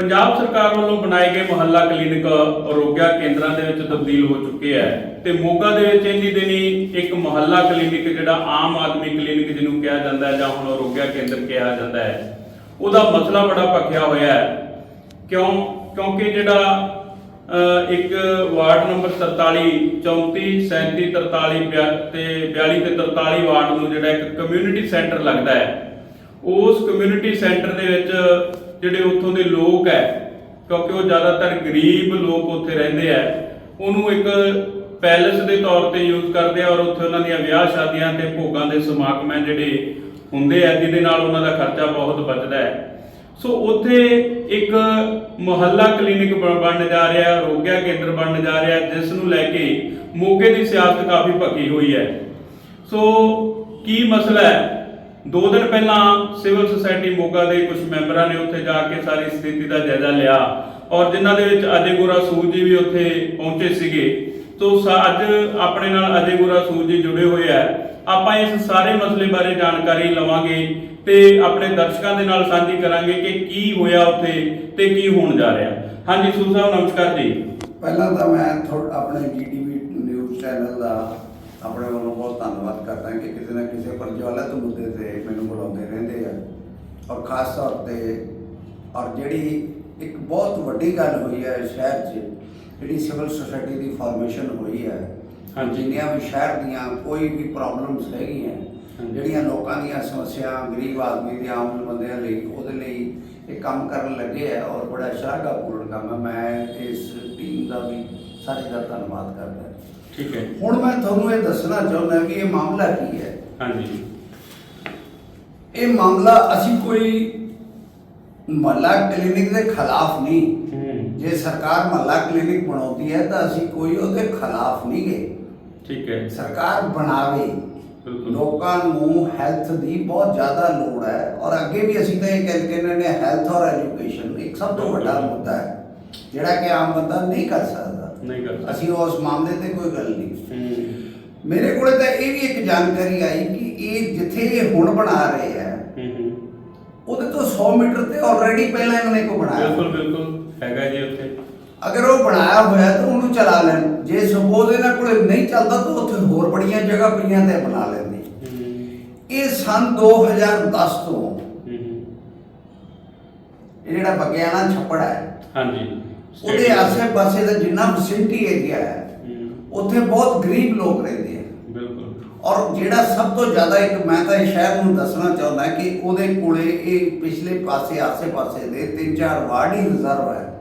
ਪੰਜਾਬ ਸਰਕਾਰ ਵੱਲੋਂ ਬਣਾਏ ਗਏ ਮੁਹੱਲਾ ਕਲੀਨਿਕ ਅਰੋਗਿਆ ਕੇਂਦਰਾਂ ਦੇ ਵਿੱਚ ਤਬਦੀਲ ਹੋ ਚੁੱਕੇ ਹੈ ਤੇ ਮੋਗਾ ਦੇ ਵਿੱਚ ਇੰਨੀ ਦਿਨੀ ਇੱਕ ਮੁਹੱਲਾ ਕਲੀਨਿਕ ਜਿਹੜਾ ਆਮ ਆਦਮੀ ਕਲੀਨਿਕ ਜਿਹਨੂੰ ਕਿਹਾ ਜਾਂਦਾ ਹੈ ਜਾਂ ਹੁਣ ਅਰੋਗਿਆ ਕੇਂਦਰ ਕਿਹਾ ਜਾਂਦਾ ਹੈ, ਉਹਦਾ ਮਸਲਾ ਬੜਾ ਭਖਿਆ ਹੋਇਆ ਹੈ। ਕਿਉਂ? ਕਿਉਂਕਿ ਜਿਹੜਾ ਇੱਕ ਵਾਰਡ ਨੰਬਰ 43 34 37 43 ਬਿਆ- ਤੇ 42 ਤੇ 43 ਵਾਰਡ ਨੂੰ ਜਿਹੜਾ ਇੱਕ ਕਮਿਊਨਿਟੀ ਸੈਂਟਰ ਲੱਗਦਾ ਹੈ, ਉਸ ਕਮਿਊਨਿਟੀ ਸੈਂਟਰ ਦੇ ਵਿੱਚ ਜਿਹੜੇ ਉੱਥੋਂ ਦੇ ਲੋਕ ਹੈ, ਕਿਉਂਕਿ ਉਹ ਜ਼ਿਆਦਾਤਰ ਗਰੀਬ ਲੋਕ ਉੱਥੇ ਰਹਿੰਦੇ ਆ ਉਹਨੂੰ ਇੱਕ ਪੈਲੇਸ ਦੇ ਤੌਰ ਤੇ ਯੂਜ਼ ਕਰਦੇ ਆ ਔਰ ਉੱਥੇ ਉਹਨਾਂ ਦੀਆਂ ਵਿਆਹ ਸ਼ਾਦੀਆਂ ਤੇ ਭੋਗਾਂ ਦੇ ਸਮਾਗਮ ਹੈ ਜਿਹੜੇ ਹੁੰਦੇ ਆ ਜਿਹਦੇ ਨਾਲ ਉਹਨਾਂ ਦਾ ਖਰਚਾ ਬਹੁਤ ਬਚਦਾ ਹੈ। ਸੋ ਉੱਥੇ ਇੱਕ ਮੁਹੱਲਾ ਕਲੀਨਿਕ ਬ- ਬਣਨ ਜਾ ਰਿਹਾ ਰੋਗਿਆ ਕੇਂਦਰ ਬਣਨ ਜਾ ਰਿਹਾ ਜਿਸ ਨੂੰ ਲੈ ਕੇ ਮੋਗੇ ਦੀ ਸਿਆਸਤ ਕਾਫੀ ਭੱਕੀ ਹੋਈ ਹੈ। ਸੋ ਕੀ ਮਸਲਾ ਹੈ? ਦੋ ਦਿਨ ਪਹਿਲਾਂ ਸਿਵਲ ਸੁਸਾਇਟੀ ਮੋਗਾ ਦੇ ਕੁਝ ਮੈਂਬਰਾਂ ਨੇ ਉੱਥੇ ਜਾ ਕੇ ਸਾਰੀ ਸਥਿਤੀ ਦਾ ਜਾਇਜ਼ਾ ਲਿਆ ਔਰ ਜਿਨ੍ਹਾਂ ਦੇ ਵਿੱਚ ਅਜੇ ਗੋਰਾ ਸੂਰ ਜੀ ਵੀ ਉੱਥੇ ਪਹੁੰਚੇ ਸੀਗੇ। ਤੋ ਅੱਜ ਆਪਣੇ ਨਾਲ ਅਜੇ ਗੋਰਾ ਸੂਰ ਜੀ ਜੁੜੇ ਹੋਏ ਆ। ਆਪਾਂ ਇਸ ਸਾਰੇ ਮਸਲੇ ਬਾਰੇ ਜਾਣਕਾਰੀ ਲਵਾਂਗੇ ਤੇ ਆਪਣੇ ਦਰਸ਼ਕਾਂ ਦੇ ਨਾਲ ਸਾਂਝੀ ਕਰਾਂਗੇ ਕਿ ਕੀ ਹੋਇਆ ਉੱਥੇ ਤੇ ਕੀ ਹੋਣ ਜਾ ਰਿਹਾ। ਹਾਂਜੀ ਸੂਰ ਸਾਹਿਬ, ਨਮਸਕਾਰ ਜੀ। ਪਹਿਲਾਂ ਤਾਂ ਮੈਂ ਆਪਣੇ ਜੀਟੀਵੀ ਨਿਊਜ਼ ਚੈਨਲ ਦਾ ਆਪਣੇ ਵੱਲੋਂ ਬਹੁਤ ਧੰਨਵਾਦ ਕਰਦਾ ਕਿ ਕਿਸੇ ਨਾ ਕਿਸੇ ਪ੍ਰਜਵਲਿਤ ਮੁੱਦੇ ਤੇ ਮੈਨੂੰ ਬੁਲਾਉਂਦੇ ਰਹਿੰਦੇ ਆ ਔਰ ਖਾਸ ਤੌਰ ਤੇ ਔਰ ਜਿਹੜੀ ਇੱਕ ਬਹੁਤ ਵੱਡੀ ਗੱਲ ਹੋਈ ਹੈ ਸ਼ਹਿਰ 'ਚ ਜਿਹੜੀ ਸਿਵਲ ਸੁਸਾਇਟੀ ਦੀ ਫਾਰਮੇਸ਼ਨ ਹੋਈ ਹੈ। ਜਿੰਨੀਆਂ ਵੀ ਸ਼ਹਿਰ ਦੀਆਂ ਕੋਈ ਵੀ ਪ੍ਰੋਬਲਮਸ ਹੈਗੀਆਂ। ਜਿਹੜੀਆਂ ਲੋਕਾਂ ਦੀਆਂ ਸਮੱਸਿਆ ਗਰੀਬ ਆਦਮੀ ਦੀਆਂ ਆਮ ਬੰਦਿਆਂ ਲਈ ਉਹਦੇ ਲਈ ਇਹ ਕੰਮ ਕਰਨ ਲੱਗੇ ਆ ਔਰ ਬੜਾ ਸ਼ਲਾਘਾਪੂਰਨ ਕੰਮ ਹੈ ਮੈਂ ਇਸ ਟੀਮ ਦਾ ਵੀ ਸਾਰੇ ਦਾ ਧੰਨਵਾਦ ਕਰਦਾ ਠੀਕ ਹੈ ਹੁਣ ਮੈਂ ਤੁਹਾਨੂੰ ਇਹ ਦੱਸਣਾ ਚਾਹੁੰਦਾ ਕਿ ਇਹ ਮਾਮਲਾ ਕੀ ਹੈ? ਹਾਂਜੀ। ਇਹ ਮਾਮਲਾ ਅਸੀਂ ਕੋਈ ਮਹੱਲਾ ਕਲੀਨਿਕ ਦੇ ਖਿਲਾਫ ਨਹੀਂ। ਜੇ ਸਰਕਾਰ ਮਹੱਲਾ ਕਲੀਨਿਕ ਬਣਾਉਂਦੀ ਹੈ ਤਾਂ ਅਸੀਂ ਕੋਈ ਉਹਦੇ ਖਿਲਾਫ ਨਹੀਂ ਗਏ। ਠੀਕ ਹੈ। ਸਰਕਾਰ ਬਣਾਵੇ। ਲੋਕਾਂ ਨੂੰ ਹੈਲਥ ਦੀ ਬਹੁਤ ਜ਼ਿਆਦਾ ਲੋੜ ਹੈ ਔਰ ਅੱਗੇ ਵੀ ਅਸੀਂ ਤਾਂ ਇਹ ਕਹਿ ਕਹਿੰਦੇ ਨੇ ਹੈਲਥ ਔਰ ਐਜੂਕੇਸ਼ਨ ਇੱਕ ਸਭ ਤੋਂ ਵੱਡਾ ਮੁੱਦਾ ਹੈ ਜਿਹੜਾ ਕਿ ਆਮ ਬੰਦਾ ਨਹੀਂ ਕਰ ਸਕਦਾ। ਨਹੀਂ ਕਰ ਸਕਦਾ। ਅਸੀਂ ਉਸ ਮਾਮਲੇ ਤੇ ਕੋਈ ਗੱਲ ਨਹੀਂ ਮੇਰੇ ਕੋਲੇ ਤਾਂ ਇਹ ਵੀ ਇੱਕ ਜਾਣਕਾਰੀ ਆਈ ਕਿ ਇਹ ਜਿੱਥੇ ਇਹ ਹੁਣ ਬਣਾ ਰਹੇ ਆ ਉਹਦੇ ਤੋਂ 100 ਮੀਟਰ ਤੇ ਆਲਰੇਡੀ ਪਹਿਲਾਂ ਇਹਨਾਂ ਨੇ ਕੋ ਬਣਾਇਆ। ਬਿਲਕੁਲ ਬਿਲਕੁਲ। ਹੈਗਾ ਜੀ ਉੱਥੇ। ਅਗਰ ਉਹ ਬਣਾਇਆ ਹੋਇਆ ਤਾਂ ਉਹਨੂੰ ਚਲਾ ਲੈਣ। ਜੇ ਸਪੋਜ਼ ਇਹਨਾਂ ਕੋਲੇ ਨਹੀਂ ਚੱਲਦਾ ਤਾਂ ਉੱਥੇ ਹੋਰ ਬੜੀਆਂ ਜਗ੍ਹਾ ਪਈਆਂ ਤੇ ਬਣਾ ਲੈਂਦੇ। ਇਹ ਸਨ 2010 ਤੋਂ ਇਹ ਜਿਹੜਾ ਬਗਿਆਣਾ ਛੱਪੜ ਹੈ। ਹਾਂਜੀ। ਉਹਦੇ ਆਸੇ-ਪਾਸੇ ਦਾ ਜਿੰਨਾ ਵਿਸਿਨਟੀ ਏਰੀਆ ਹੈ ਉੱਥੇ ਬਹੁਤ ਗਰੀਬ ਲੋਕ ਰਹਿੰਦੇ ਆ। ਬਿਲਕੁਲ। ਔਰ ਜਿਹੜਾ ਸਭ ਤੋਂ ਜ਼ਿਆਦਾ ਇੱਕ ਮੈਂ ਤਾਂ ਇਹ ਸ਼ਹਿਰ ਨੂੰ ਦੱਸਣਾ ਚਾਹੁੰਦਾ ਕਿ ਉਹਦੇ ਕੋਲੇ ਇਹ ਪਿਛਲੇ ਪਾਸੇ ਆਸੇ-ਪਾਸੇ ਦੇ ਤਿੰਨ ਚਾਰ ਵਾਰਡ ਹੀ ਰਿਜ਼ਰਵ ਹੈ।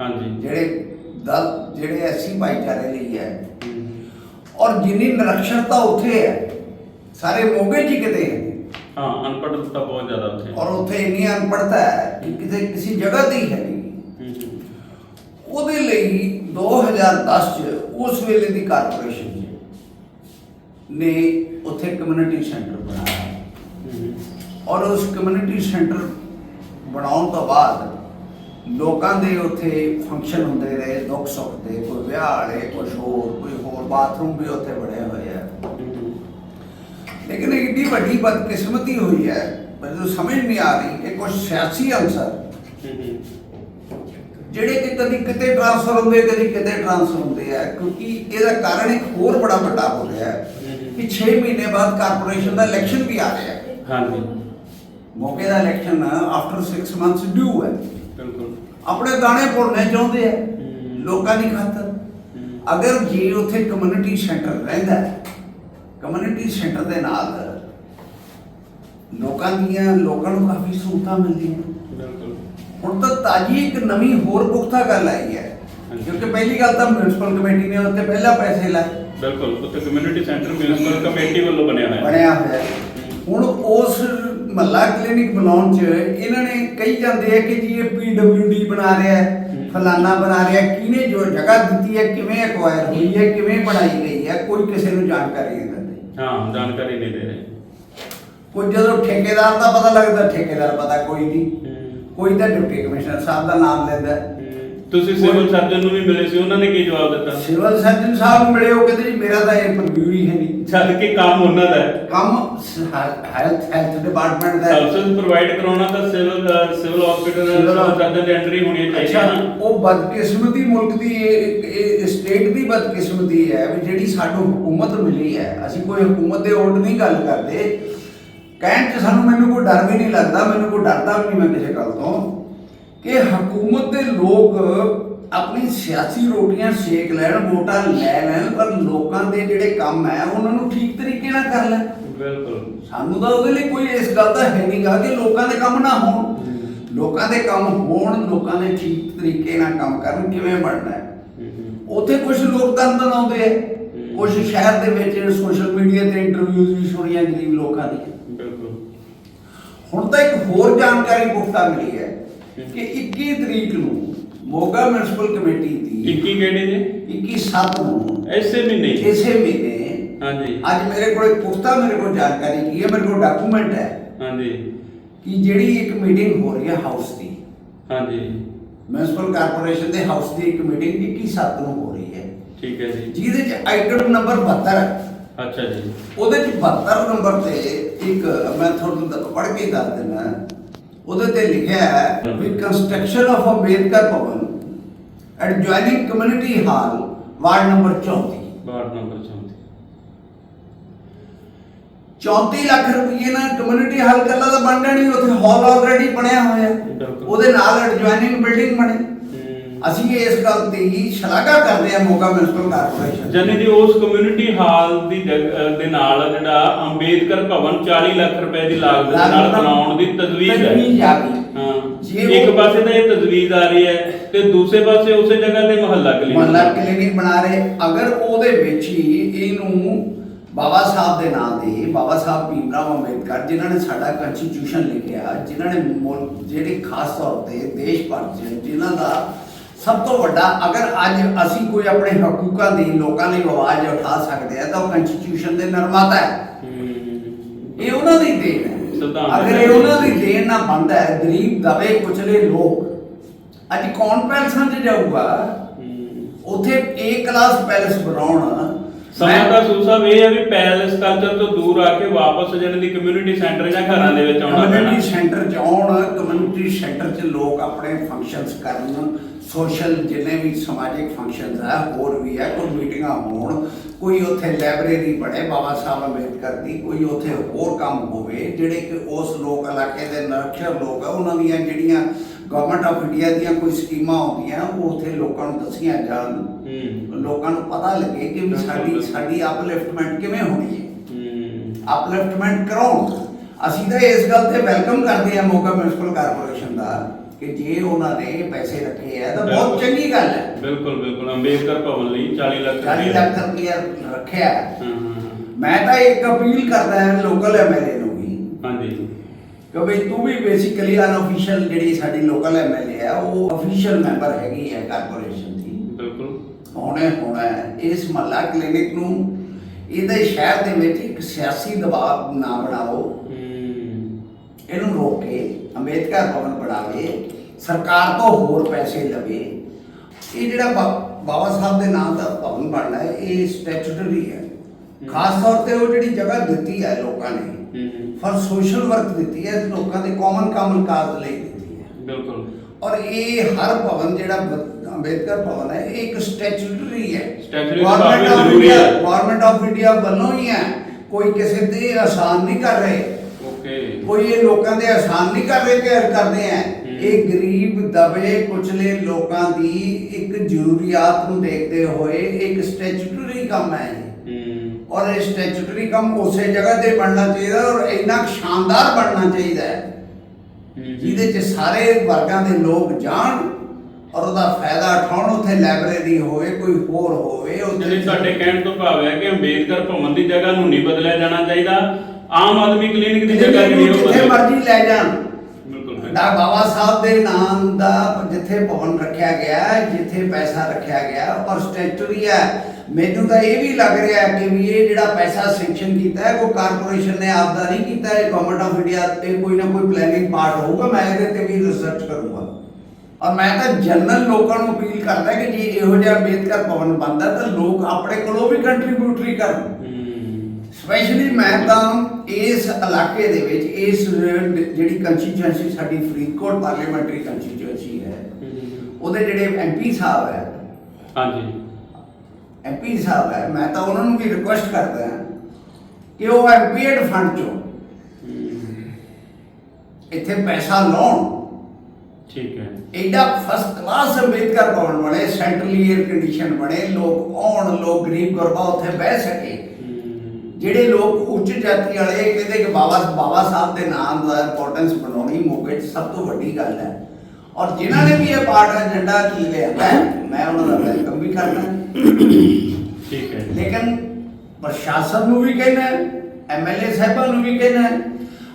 ਹਾਂਜੀ। ਜਿਹੜੇ ਦਲ ਜਿਹੜੇ ਐਸੀ ਭਾਈਚਾਰੇ ਲਈ ਹੈ। ਔਰ ਜਿੰਨੀ ਨਿਰਖਸ਼ਰਤਾ ਉੱਥੇ ਹੈ ਸਾਰੇ ਮੋਗੇ ਹੀ ਕਿਤੇ ਹੈ। ਹਾਂ ਅਨਪੜ੍ਹਤਾ ਬਹੁਤ ਜ਼ਿਆਦਾ ਉੱਥੇ। ਔਰ ਉੱਥੇ ਇੰਨੀ ਅਨਪੜ੍ਹਤਾ ਹੈ ਕਿ ਕਿਤੇ ਕਿਸੇ ਜਗ੍ਹਾ ਤੇ ਹੀ ਨਹੀਂ। ਉਹਦੇ ਲਈ 2010 ਚ ਉਸ ਵੇਲੇ ਦੀ ਕਾਰਪੋਰੇਸ਼ਨ ਨੇ ਉੱਥੇ ਕਮਿਊਨਿਟੀ ਸੈਂਟਰ ਬਣਾਇਆ। ਔਰ ਉਸ ਕਮਿਊਨਿਟੀ ਸੈਂਟਰ ਬਣਾਉਣ ਤੋਂ ਬਾਅਦ ਲੋਕਾਂ ਦੇ ਉੱਥੇ ਫੰਕਸ਼ਨ ਹੁੰਦੇ ਰਹੇ, ਦੁੱਖ ਸੁੱਖ ਦੇ, ਕੋਈ ਵਿਆਹ ਵਾਲੇ ਕੁਝ ਹੋਰ, ਕੋਈ ਹੋਰ ਬਾਥਰੂਮ ਵੀ ਉੱਥੇ ਬਣੇ ਹੋਏ ਆ। ਲੇਕਿਨ ਇਹ ਏਡੀ ਵੱਡੀ ਬਦਕਿਸਮਤੀ ਹੋਈ ਹੈ, ਮੈਨੂੰ ਸਮਝ ਨਹੀਂ ਆ ਰਹੀ ਇਹ ਕੁਝ ਸਿਆਸੀ ਅਨਸਰ ਜਿਹੜੇ ਕਿ ਕਦੀ ਕਿਤੇ ਟ੍ਰਾਂਸਫਰ ਹੁੰਦੇ ਕਦੀ ਕਿਤੇ ਟ੍ਰਾਂਸਫਰ ਹੁੰਦੇ ਆ ਕਿਉਂਕਿ ਇਹਦਾ ਕਾਰਨ ਇੱਕ ਹੋਰ ਬੜਾ ਵੱਡਾ ਹੋ ਰਿਹਾ ਹੈ ਕਿ 6 ਮਹੀਨੇ ਬਾਅਦ ਕਾਰਪੋਰੇਸ਼ਨ ਦਾ ਇਲੈਕਸ਼ਨ ਵੀ ਆ ਰਿਹਾ ਹੈ। ਹਾਂਜੀ। ਮੌਕੇ ਦਾ ਇਲੈਕਸ਼ਨ ਆਫਟਰ 6 ਮੰਥਸ ਡਿਊ ਹੈ। ਬਿਲਕੁਲ। ਆਪਣੇ ਦਾਣੇ ਪੁੱਲਣੇ ਚਾਹੁੰਦੇ ਆ। ਲੋਕਾਂ ਦੀ ਖਾਤਰ। ਅਗਰ ਜੇ ਉੱਥੇ ਕਮਿਊਨਿਟੀ ਸੈਂਟਰ ਰਹਿੰਦਾ ਕਮਿਊਨਿਟੀ ਸੈਂਟਰ ਦੇ ਨਾਲ ਲੋਕਾਂ ਦੀਆਂ ਲੋਕਾਂ ਨੂੰ ਕਾਫੀ ਸਹੂਲਤਾਂ ਮਿਲਦੀਆਂ। ਹੁਣ ਤਾਂ ਤਾਜੀ ਇੱਕ ਨਵੀਂ ਹੋਰ ਪੁਖਤਾ ਗੱਲ ਆਈ ਹੈ। ਕਿਉਂਕਿ ਪਹਿਲੀ ਗੱਲ ਤਾਂ ਮਿਊਨਿਸਪਲ ਕਮੇਟੀ ਨੇ ਉੱਤੇ ਪਹਿਲਾਂ ਪੈਸੇ ਲਾਏ ਬਿਲਕੁਲ ਉੱਥੇ ਕਮਿਊਨਿਟੀ ਸੈਂਟਰ ਮਿਊਨਿਸਪਲ ਕਮੇਟੀ ਵੱਲੋਂ ਬਣਿਆ ਹੋਇਆ ਬਣਿਆ ਹੋਇਆ। ਹੁਣ ਉਸ ਮਹੱਲਾ ਕਲੀਨਿਕ ਬਣਾਉਣ 'ਚ ਇਹਨਾਂ ਨੇ ਕਹੀ ਜਾਂਦੇ ਆ ਕਿ ਜੀ ਇਹ ਪੀਡਬਲਯੂਡੀ ਬਣਾ ਰਿਹਾ ਹੈ। ਫਲਾਨਾ ਬਣਾ ਰਿਹਾ। ਕਿਹਨੇ ਜੋ ਜਗ੍ਹਾ ਦਿੱਤੀ ਹੈ ਕਿਵੇਂ ਐਕਵਾਇਰ ਹੋਈ ਹੈ ਕਿਵੇਂ ਬਣਾਈ ਗਈ ਹੈ ਕੋਈ ਕਿਸੇ ਨੂੰ ਜਾਣਕਾਰੀ ਨਹੀਂ ਦਿੰਦੇ ਹਾਂ ਜਾਣਕਾਰੀ ਨਹੀਂ ਦੇ ਰਹੇ ਕੋਈ ਜਦੋਂ ਠੇਕੇਦਾਰ ਦਾ ਪਤਾ ਲੱਗਦਾ ਠੇਕੇਦਾਰ ਪਤਾ ਕੋਈ ਨਹੀਂ ਕੋਈ ਤਾਂ ਡਿਪਟੀ ਕਮਿਸ਼ਨਰ ਸਾਹਿਬ ਦਾ ਨਾਮ ਲੈਂਦਾ। ਹੈ। ਤੁਸੀਂ ਸਿਵਲ ਸਰਜਨ ਨੂੰ ਵੀ ਮਿਲੇ ਸੀ ਉਹਨਾਂ ਨੇ ਕੀ ਜਵਾਬ ਦਿੱਤਾ? ਸਿਵਲ ਸਰਜਨ ਸਾਹਿਬ ਨੂੰ ਮਿਲੇ ਉਹ ਕਹਿੰਦੇ ਜੀ ਮੇਰਾ ਤਾਂ ਇਹ ਪਰਵਿਊ ਹੀ ਹੈ ਨਹੀਂ। ਛੱਡ ਕੇ ਕੰਮ ਉਹਨਾਂ ਦਾ ਹੈ। ਕੰਮ ਹੈਲਥ ਹੈਲਥ ਡਿਪਾਰਟਮੈਂਟ ਦਾ ਹੈ। ਸਰਵਿਸ ਪ੍ਰੋਵਾਈਡ ਕਰਾਉਣਾ ਤਾਂ civil civil hospital civil hospital surgeon ਦੀ ਐਂਟਰੀ ਹੋਣੀ ਚਾਹੀਦੀ ਅੱਛਾ ਹੈ ਨਾ। ਉਹ ਬਦਕਿਸਮਤੀ ਮੁਲਕ ਦੀ ਇਹ ਇਹ ਸਟੇਟ ਦੀ ਬਦਕਿਸਮਤੀ ਹੈ ਵੀ ਜਿਹੜੀ ਸਾਨੂੰ ਹਕੂਮਤ ਮਿਲੀ ਹੈ। ਅਸੀਂ ਕੋਈ ਹਕੂਮਤ ਦੇ ਉਲਟ ਨਹੀਂ ਗੱਲ ਕਰਦੇ। ਕਹਿਣ ਚ ਸਾਨੂੰ ਮੈਨੂੰ ਕੋਈ ਡਰ ਵੀ ਨਹੀਂ ਲੱਗਦਾ ਮੈਨੂੰ ਕੋਈ ਡਰਦਾ ਵੀ ਨਹੀਂ ਮੈਂ ਕਿਸੇ ਗੱਲ ਤੋਂ ਕਿ ਹਕੂਮਤ ਦੇ ਲੋਕ ਆਪਣੀ ਸਿਆਸੀ ਰੋਟੀਆਂ ਸੇਕ ਲੈਣ ਵੋਟਾਂ ਲੈ ਲੈਣ ਪਰ ਲੋਕਾਂ ਦੇ ਜਿਹੜੇ ਕੰਮ ਹੈ ਉਹਨਾਂ ਨੂੰ ਠੀਕ ਤਰੀਕੇ ਨਾਲ ਕਰ ਲੈਣ। ਬਿਲਕੁਲ। ਸਾਨੂੰ ਤਾਂ ਉਹਦੇ ਲਈ ਕੋਈ ਇਸ ਗੱਲ ਦਾ ਹੈ ਨਹੀਂਗਾ ਕਿ ਲੋਕਾਂ ਦੇ ਕੰਮ ਨਾ ਹੋਣ। ਲੋਕਾਂ ਦੇ ਕੰਮ ਹੋਣ ਲੋਕਾਂ ਨੇ ਠੀਕ ਤਰੀਕੇ ਨਾਲ ਕੰਮ ਕਰਨ ਕਿਵੇਂ ਬਣਨਾ ਹੈ। ਉੱਥੇ ਕੁਝ ਲੋਕ ਦੰਦਨ ਆਉਂਦੇ ਆ। ਕੁਝ ਸ਼ਹਿਰ ਦੇ ਵਿੱਚ ਸੋਸ਼ਲ ਮੀਡੀਆ ਤੇ ਇੰਟਰਵਿਊਜ਼ ਵੀ ਸੁਣੀਆਂ ਗਰੀਬ ਲੋਕਾਂ ਦੀਆਂ। ਹੁਣ ਤਾਂ ਇੱਕ ਹੋਰ ਜਾਣਕਾਰੀ ਪੁਖਤਾ ਮਿਲੀ ਹੈ ਕਿ 21 ਤਰੀਕ ਨੂੰ ਮੋਗਾ ਮਿਊਨਿਸਪਲ ਕਮੇਟੀ ਦੀ 21 ਕਿਹੜੇ ਨੇ 21 ਸੱਤ ਨੂੰ ਐਸੇ ਮਹੀਨੇ ਇਸੇ ਮਹੀਨੇ ਹਾਂਜੀ। ਅੱਜ ਮੇਰੇ ਕੋਲ ਇੱਕ ਪੁਖਤਾ ਮੇਰੇ ਕੋਲ ਜਾਣਕਾਰੀ ਕੀ ਹੈ ਮੇਰੇ ਕੋਲ ਡਾਕੂਮੈਂਟ ਹੈ ਹਾਂਜੀ। ਕਿ ਜਿਹੜੀ ਇੱਕ ਮੀਟਿੰਗ ਹੋ ਰਹੀ ਹੈ ਹਾਊਸ ਦੀ। ਹਾਂਜੀ। ਮਿਊਨਿਸਪਲ ਕਾਰਪੋਰੇਸ਼ਨ ਦੇ ਹਾਊਸ ਦੀ ਇੱਕ ਮੀਟਿੰਗ 21 ਸੱਤ ਨੂੰ ਹੋ ਰਹੀ ਹੈ। ਠੀਕ ਹੈ ਜੀ। ਜਿਹਦੇ ਚ ਆਈਟਮ ਨੰਬਰ 72 ਹੈ। ਅੱਛਾ ਜੀ। ਉਹਦੇ ਚ 72 ਨੰਬਰ ਤੇ ਇੱਕ ਮੈਂ ਤੁਹਾਨੂੰ ਪੜ੍ਹ ਕੇ ਦੱਸ ਦਿੰਦਾ ਉਹਦੇ ਤੇ ਲਿਖਿਆ ਹੈ ਵੀ construction of Ambedkar Bhawan adjoining community hall ward number 34 ward number 34 34 lakh ਰੁਪਏ ਨਾਲ ਕਮਿਊਨਿਟੀ ਹਾਲ ਕੱਲਾ ਤਾਂ ਬਣਨਾ ਨਹੀਂ ਉੱਥੇ ਹਾਲ ਆਲਰੇਡੀ ਬਣਿਆ ਹੋਇਆ। ਬਿਲਕੁਲ। ਉਹਦੇ ਨਾਲ ਐਡਜੋਇਨਿੰਗ ਬਿਲਡਿੰਗ ਬਣੇ। ਅਸੀਂ ਇਸ ਗੱਲ ਤੇ ਹੀ ਸ਼ਲਾਘਾ ਕਰਦੇ ਹਾਂ ਮੋਗਾ ਮਿਊਨਿਸਪਲ ਕਾਰਪੋਰੇਸ਼ਨ ਜਾਨੀ ਦੀ ਉਸ ਕਮਿਊਨਿਟੀ ਹਾਲ ਦੀ ਜਗ- ਦੇ ਨਾਲ ਜਿਹੜਾ ਅੰਬੇਦਕਰ ਭਵਨ 40 ਲੱਖ ਰੁਪਏ ਦੀ ਲਾਗਤ ਦੇ ਨਾਲ ਬਣਾਉਣ ਦੀ ਤਜਵੀਜ਼ ਤਜਵੀਜ਼ ਹੈ ਆ ਗਈ। ਹਾਂ। ਜੇ ਉਹ- ਇੱਕ ਪਾਸੇ ਤਾਂ ਇਹ ਤਜਵੀਜ਼ ਆ ਰਹੀ ਹੈ ਤੇ ਦੂਸਰੇ ਪਾਸੇ ਉਸੇ ਜਗ੍ਹਾ ਤੇ ਮਹੱਲਾ ਕਲੀਨਿਕ ਮਹੱਲਾ ਕਲੀਨਿਕ ਬਣਾ ਰਹੇ। ਅਗਰ ਉਹਦੇ ਵਿੱਚ ਹੀ ਇਹਨੂੰ ਬਾਬਾ ਸਾਹਿਬ ਦੇ ਨਾਂ ਦੇ ਬਾਬਾ ਸਾਹਿਬ ਭੀਮਰਾਵ ਅੰਬੇਦਕਰ ਜਿਨ੍ਹਾਂ ਨੇ ਸਾਡਾ ਕਨਸਟੀਟਿਊਸ਼ਨ ਲਿਖਿਆ ਜਿਨ੍ਹਾਂ ਨੇ ਜਿਹੜੇ ਖਾਸ ਤੌਰ ਤੇ ਦੇਸ਼ ਭਰ 'ਚ ਜਿਨ੍ਹਾਂ ਦਾ ਸਭ ਤੋਂ ਵੱਡਾ ਅਗਰ ਅੱਜ ਅਸੀਂ ਕੋਈ ਆਪਣੇ ਹਕੂਕਾਂ ਦੀ ਲੋਕਾਂ ਲਈ ਆਵਾਜ਼ ਉਠਾ ਸਕਦੇ ਆ ਤਾਂ ਉਹ ਕਨਸਟੀਟਿਊਸ਼ਨ ਦੇ ਨਿਰਮਾਤਾ ਹੈ। ਇਹ ਉਹਨਾਂ ਦੀ ਦੇਣ ਹੈ। ਅਗਰ ਇਹ ਉਹਨਾਂ ਦੀ ਦੇਣ ਨਾ ਬਣਦਾ ਹੈ ਗਰੀਬ ਦਬੇ ਕੁਚਲੇ ਲੋਕ ਅੱਜ ਪੈਲਸਾਂ 'ਚ ਜਾਊਗਾ। ਉੱਥੇ ਏ ਕਲਾਸ ਪੈਲਸ ਬਣਾਉਣ। ਸਮਾਂ ਦਾ ਸੂਸਾ ਇਹ ਹੈ ਵੀ ਪੈਲਸ ਕਲਚਰ ਤੋਂ ਦੂਰ ਆ ਕੇ ਵਾਪਸ ਜਿਹੜੇ ਦੀ ਕਮਿਊਨਿਟੀ ਸੈਂਟਰ ਜਾਂ ਘਰਾਂ ਦੇ ਵਿੱਚ ਆਉਣਾ ਪੈਣਾ। ਕਮਿਊਨਿਟੀ ਸੈਂਟਰ 'ਚ ਆਉਣ ਕਮਿਊਨਿਟੀ ਸੈਂਟਰ 'ਚ ਲੋਕ ਆਪਣੇ ਫੰਕਸ਼ਨਸ ਕਰਨ ਸੋਸ਼ਲ ਜਿੰਨੇ ਵੀ ਸਮਾਜਿਕ ਫੰਕਸ਼ਨਸ ਆ ਹੋਰ ਵੀ ਹੈ ਕੋਈ ਮੀਟਿੰਗਾਂ ਹੋਣ ਕੋਈ ਉੱਥੇ ਲਾਇਬ੍ਰੇਰੀ ਬਣੇ ਬਾਬਾ ਸਾਹਿਬ ਅੰਬੇਦਕਰ ਦੀ ਕੋਈ ਉੱਥੇ ਹੋਰ ਕੰਮ ਹੋਵੇ ਜਿਹੜੇ ਕਿ ਉਸ ਲੋਕ ਇਲਾਕੇ ਦੇ ਨਿਰਖਰ ਲੋਕ ਆ ਉਹਨਾਂ ਦੀਆਂ ਜਿਹੜੀਆਂ ਗਵਰਨਮੈਂਟ ਆਫ ਇੰਡੀਆ ਦੀਆਂ ਕੋਈ ਸਕੀਮਾਂ ਆਉਂਦੀਆਂ ਉਹ ਉੱਥੇ ਲੋਕਾਂ ਨੂੰ ਦੱਸੀਆਂ ਜਾਣ। ਲੋਕਾਂ ਨੂੰ ਪਤਾ ਲੱਗੇ ਕਿ ਸਾਡੀ ਸਾਡੀ ਅਪਲਿਫਟਮੈਂਟ ਕਿਵੇਂ ਹੋਣੀ ਹੈ। ਅਪਲਿਫਟਮੈਂਟ ਕਰਾਉਣ। ਅਸੀਂ ਤਾਂ ਇਸ ਗੱਲ ਤੇ ਵੈਲਕਮ ਕਰਦੇ ਹਾਂ ਮੋਗਾ ਮਿਊਨਿਸਪਲ ਕਾਰਪੋਰੇਸ਼ਨ ਦਾ। ਕਿ ਜੇ ਉਹਨਾਂ ਨੇ ਪੈਸੇ ਰੱਖੇ ਆ ਤਾਂ ਬਹੁਤ ਚੰਗੀ ਗੱਲ ਹੈ। ਬਿਲਕੁਲ ਬਿਲਕੁਲ। ਅੰਬੇਦਕਰ ਭਵਨ ਲਈ 40 ਲੱਖ 40 ਰੁਪਏ ਲੱਖ ਰੁਪਇਆ ਰੱਖਿਆ। ਮੈਂ ਤਾਂ ਇੱਕ ਅਪੀਲ ਕਰਦਾ ਹਾਂ ਲੋਕਲ ਐਮਐਲਏ ਨੂੰ ਵੀ। ਹਾਂਜੀ। ਕਿ ਬਈ ਤੂੰ ਵੀ ਬੇਸਿਕਲੀ ਅਨਅਫੀਸ਼ੀਅਲ ਜਿਹੜੀ ਸਾਡੀ ਲੋਕਲ ਐਮਐਲਏ ਹੈ ਉਹ ਅਫੀਸ਼ੀਅਲ ਮੈਂਬਰ ਹੈਗੀ ਹੈ ਕਾਰਪੋਰੇਸ਼ਨ ਦੀ। ਬਿਲਕੁਲ। ਹੋਣੇ ਹੋਣਾ। ਇਸ ਮਹੱਲਾ ਕਲੀਨਿਕ ਨੂੰ ਇਹਦੇ ਸ਼ਹਿਰ ਦੇ ਵਿੱਚ ਇੱਕ ਸਿਆਸੀ ਦਬਾਅ ਨਾ ਬਣਾਓ। ਇਹਨੂੰ ਰੋਕ ਅੰਬੇਦਕਰ ਭਵਨ ਬਣਾਵੇ ਸਰਕਾਰ ਤੋਂ ਹੋਰ ਪੈਸੇ ਲਵੇ ਇਹ ਜਿਹੜਾ ਬਾਬਾ ਸਾਹਿਬ ਦੇ ਨਾਮ ਦਾ ਭਵਨ ਬਣਨਾ ਹੈ ਇਹ ਸਟੈਚੂਟਰੀ ਹੈ। ਖਾਸ ਤੌਰ ਤੇ ਉਹ ਜਿਹੜੀ ਜਗ੍ਹਾ ਦਿੱਤੀ ਹੈ ਲੋਕਾਂ ਨੇ ਫॉर ਸੋਸ਼ਲ ਵਰਕ ਦਿੱਤੀ ਹੈ ਲੋਕਾਂ ਦੇ ਕਾਮਨ ਕੰਮ ਕਾਜ ਲਈ ਦਿੱਤੀ ਹੈ। ਬਿਲਕੁਲ। ਔਰ ਇਹ ਹਰ ਭਵਨ ਜਿਹੜਾ ਅੰਬੇਦਕਰ ਭਵਨ ਹੈ ਇਹ ਇੱਕ ਸਟੈਚੂਟਰੀ ਹੈ। ਜ਼ਰੂਰੀ India- ਹੈ। Government of India ਵੱਲੋਂ ਹੀ ਹੈ। ਕੋਈ ਕਿਸੇ ਤੇ ਆਸਾਨ ਨਹੀਂ ਕਰ ਰਹੇ। ਕੋਈ ਇਹ ਲੋਕਾਂ ਦੇ ਆਸਾਨ ਨਹੀਂ ਕਰ ਰਹੇ ਕਿ ਕਰਦੇ ਆ ਇਹ ਗਰੀਬ ਦਬੇ ਕੁਚਲੇ ਲੋਕਾਂ ਦੀ ਇੱਕ ਜ਼ਰੂਰੀਅਤ ਨੂੰ ਦੇਖਦੇ ਹੋਏ ਇੱਕ ਸਟੈਚੂਟਰੀ ਕੰਮ ਹੈ। ਔਰ ਇਹ ਸਟੈਚੂਟਰੀ ਕੰਮ ਉਸੇ ਜਗ੍ਹਾ ਤੇ ਬਣਨਾ ਚਾਹੀਦਾ ਔਰ ਇੰਨਾ ਸ਼ਾਨਦਾਰ ਬਣਨਾ ਚਾਹੀਦਾ ਜਿਹਦੇ 'ਚ ਸਾਰੇ ਵਰਗਾਂ ਦੇ ਲੋਕ ਜਾਣ ਔਰ ਉਹਦਾ ਫਾਇਦਾ ਉਠਾਉਣ ਉੱਥੇ ਲਾਇਬ੍ਰੇਰੀ ਹੋਵੇ ਕੋਈ ਹੋਰ ਹੋਵੇ ਜਿਹੜੇ ਸਾਡੇ ਕਹਿਣ ਤੋਂ ਭਾਵ ਹੈ ਕਿ ਅੰਬੇਦਕਰ ਭਵਨ ਦੀ ਜਗ੍ਹਾ ਨੂੰ ਨਹੀਂ ਬਦਲਿਆ ਜਾਣਾ ਚਾਹੀਦਾ। ਆਮ ਆਦਮੀ ਕਲੀਨਿਕ ਦੀ ਜਗ੍ਹਾ ਜਿਹੜੀ ਉਹ ਜਿੱਥੇ ਮਰਜ਼ੀ ਲੈ ਜਾਣ ਬਿਲਕੁਲ ਦਾ ਬਾਬਾ ਸਾਹਿਬ ਦੇ ਨਾਮ ਦਾ ਜਿੱਥੇ ਭਵਨ ਰੱਖਿਆ ਗਿਆ ਹੈ, ਜਿੱਥੇ ਪੈਸਾ ਰੱਖਿਆ ਗਿਆ ਔਰ ਸਟੈਚੂਰੀ ਹੈ। ਮੈਨੂੰ ਤਾਂ ਇਹ ਵੀ ਲੱਗ ਰਿਹਾ ਹੈ ਕਿ ਵੀ ਇਹ ਜਿਹੜਾ ਪੈਸਾ ਸੈਂਕਸ਼ਨ ਕੀਤਾ ਹੈ ਕੋਈ ਕਾਰਪੋਰੇਸ਼ਨ ਨੇ ਆਪਦਾ ਨਹੀਂ ਕੀਤਾ ਇਹ ਗਵਰਨਮੈਂਟ ਆਫ ਇੰਡੀਆ ਤੇ ਕੋਈ ਨਾ ਕੋਈ ਪਲੈਨਿੰਗ ਪਾਰਟ ਹੋਊਗਾ ਮੈਂ ਇਹਦੇ ਤੇ ਵੀ ਰਿਸਰਚ ਕਰੂੰਗਾ। ਔਰ ਮੈਂ ਤਾਂ ਜਨਰਲ ਲੋਕਾਂ ਨੂੰ ਅਪੀਲ ਕਰਦਾ ਕਿ ਜੇ ਇਹੋ ਜਿਹਾ ਅੰਬੇਦਕਰ ਭਵਨ ਬਣਦਾ ਤਾਂ ਲੋਕ ਆਪਣੇ ਕੋਲੋਂ ਵੀ ਕੰਟਰੀਬਿਊਟਰੀ ਕਰਨ। ਹੂੰ ਸਪੈਸ਼ਲੀ ਮੈਂ ਤਾਂ ਇਸ ਇਲਾਕੇ ਦੇ ਵਿੱਚ ਇਸ ਜਿਹੜੀ ਕੰਸਟੀਚੁਐਂਸੀ ਸਾਡੀ ਫਰੀਦਕੋਟ ਪਾਰਲੀਮੈਂਟਰੀ ਕੰਸਟੀਚੁਐਂਸੀ ਹੈ। ਉਹਦੇ ਜਿਹੜੇ ਐਮਪੀ ਸਾਹਿਬ ਹੈ। ਹਾਂਜੀ। ਐਮਪੀ ਸਾਹਿਬ ਹੈ। ਮੈਂ ਤਾਂ ਉਹਨਾਂ ਨੂੰ ਵੀ ਰਿਕੁਐਸਟ ਕਰਦਾ ਹਾਂ ਕਿ ਉਹ ਐਮਪੀਐਡ ਫੰਡ ਚੋਂ ਇੱਥੇ ਪੈਸਾ ਲਾਉਣ। ਠੀਕ ਹੈ। ਐਡਾ ਫਸਟ ਕਲਾਸ ਅੰਬੇਦਕਰ ਭਵਨ ਬਣੇ ਸੈਂਟਰਲੀ 에ਅਰ ਕੰਡੀਸ਼ਨ ਬਣੇ ਲੋਕ ਆਉਣ ਲੋਕ ਗਰੀਬ ਗੁਰਬਾ ਉੱਥੇ ਬਹਿ ਸਕੇ। ਜਿਹੜੇ ਲੋਕ ਉੱਚ ਜਾਤੀ ਵਾਲੇ ਕਹਿੰਦੇ ਕਿ ਬਾਬਾ ਬਾਬਾ ਸਾਹਿਬ ਦੇ ਨਾਮ ਦਾ ਇੰਪੋਰਟੈਂਸ ਬਣਾਉਣੀ ਮੋਗੇ 'ਚ ਸਭ ਤੋਂ ਵੱਡੀ ਗੱਲ ਹੈ। ਔਰ ਜਿਨ੍ਹਾਂ ਨੇ ਵੀ ਇਹ ਪਾਰਟ ਏਜੰਡਾ ਲਿਆ ਹੈ ਮੈਂ ਉਹਨਾਂ ਦਾ ਵੈਲਕਮ ਵੀ ਕਰਦਾ ਠੀਕ ਹੈ। ਲੇਕਿਨ ਪ੍ਰਸ਼ਾਸਨ ਨੂੰ ਵੀ ਕਹਿਣਾ ਐਮਐਲਏ ਸਾਹਿਬਾਂ ਨੂੰ ਵੀ ਕਹਿਣਾ